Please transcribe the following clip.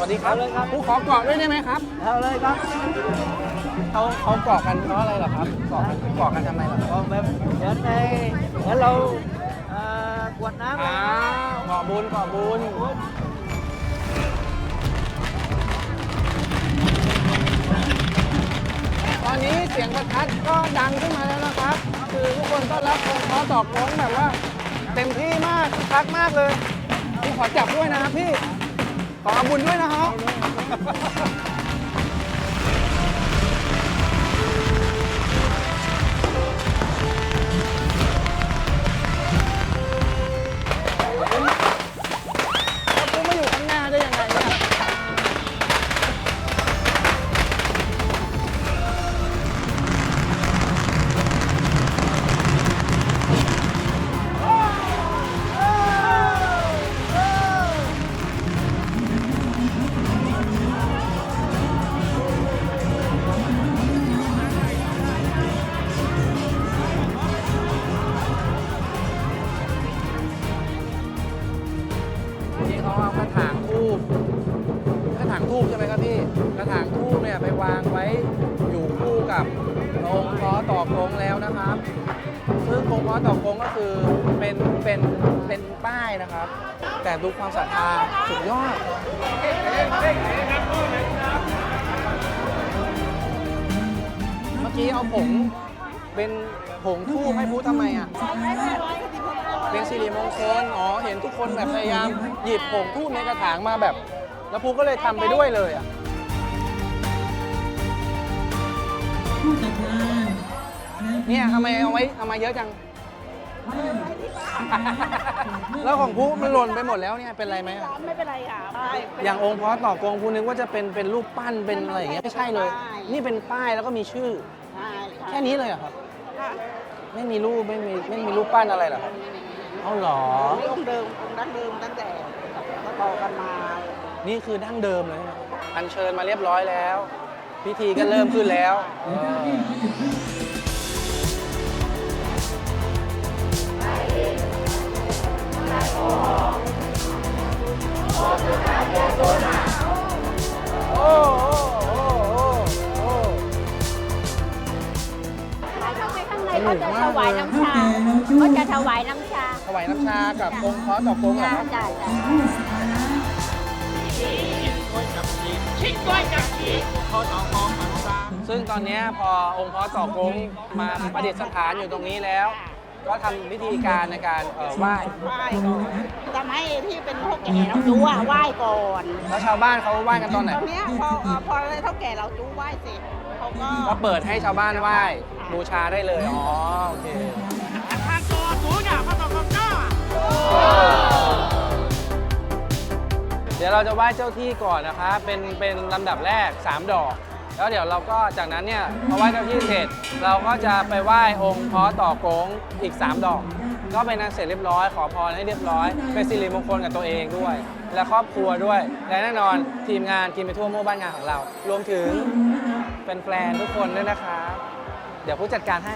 วัสดีครับเอาเลยครับผู้ขอเกาะด้วยได้ไหมครับเอาเลยครับเขาเขาเกาะกันเพราะอะไรเหรอครับเกาะกันเกาะกันทำไมเหรอครับก็แบบเหมือนในเหมือนเราเอ่อกวดน้ำอ้าวเกาะบุญเกาะบุญตอนนี้เสียงประทัดก็ดังขึ้นมาแล้วนะครับ คือทุกคนต้อนรับองค์ขอตอกโค้งแบบว่า เต็มที่มากคึกคักมากเลยพี่ขอจับด้วยนะครับพี่ ขอบุญด้วยนะครับ ทูบใช่ไหมครับพี่กระถางทูบเนี่ยไปวางไว้อยู่คู่กับองท้อต่อกงแล้วนะครับ ซึ่งองท้อต่อกงก็คือเป็นเป็นเป็นป้ายนะครับ แต่ดูความศรัทธาสุดยอด เมื่อกี้เอาผงเป็นผงทูบให้พูดทำไมอะ เป็นสิริมงคล อ๋อ เห็นทุกคนแบบพยายามหยิบผงทูบในกระถางมาแบบ แล้วพูก็เลยทำไปด้วยเลยอะเนี่ยทำไมเอาไว้เอามาเยอะจัง แล้วของพูมันหล่นไปหมดแล้วเนี่ยเป็นไรไหมอะไม่เป็นไรค่ะใช่อย่างองค์พระต่อกงพูนึกว่าจะเป็นเป็นรูปปั้นเป็นอะไรอย่างเงี้ยไม่ใช่เลย นี่เป็นป้ายแล้วก็มีชื่อ ใช่ค่ะแค่นี้เลยเหรอครับ ค่ะไม่มีรูปไม่มีไม่มีรูปปั้นอะไรเหรอครับเอาเหรอ นี่องค์เดิมองค์ดั้งเดิมตั้งแต่ต่อกันมา นี่คือดั้งเดิมเลยใช่ไหมอัญเชิญมาเรียบร้อยแล้ว พิธีก็เริ่มขึ้นแล้วเออโอ้โอ้โอ้โอ้โอ้ถ้าเข้าไปข้างในก็จะถวายน้ำชา ก็จะถวายน้ำชา ถวายน้ำชากับองค์พระต่อกงเหรอครับ จ้าจ้า ซึ่งตอนเนี้ยพอองค์พระต่อกงมาประดิษฐานอยู่ตรงนี้แล้ว ก็ทำวิธีการในการเอ่อไหว้ไหว้ก่อนทำให้ที่เป็นเท่าแก่เรารู้ว่าไหว้ก่อน แล้วชาวบ้านเขาไหว้กันตอนไหนตอนเนี้ยพอเอ่อพอเท่าแก่เราจูไหว้เสร็จเขาก็ก็เปิดให้ชาวบ้านไหว้บูชาได้เลย อ๋อ โอเคเดี๋ ยวเราจะไหว้เจ้าที่ก่อนนะคะ เป็นเป็นลำดับแรก 3 ดอก แล้วเดี๋ยวเราก็จากนั้นเนี่ยพอไหว้เจ้าที่เสร็จ เราก็จะไปไหว้องค์พรต่อโกงอีก 3 ดอก ก็เป็นนันเสร็จเรียบร้อย ขอพรให้เรียบร้อย เป็นสิริมงคลกับตัวเองด้วย และครอบครัวด้วย และแน่นอนทีมงานกินไปทั่วโม่บ้านงานของเรา รวมถึงเป็นแฟนๆทุกคนด้วยนะคะ เดี๋ยวผู้จัดการให้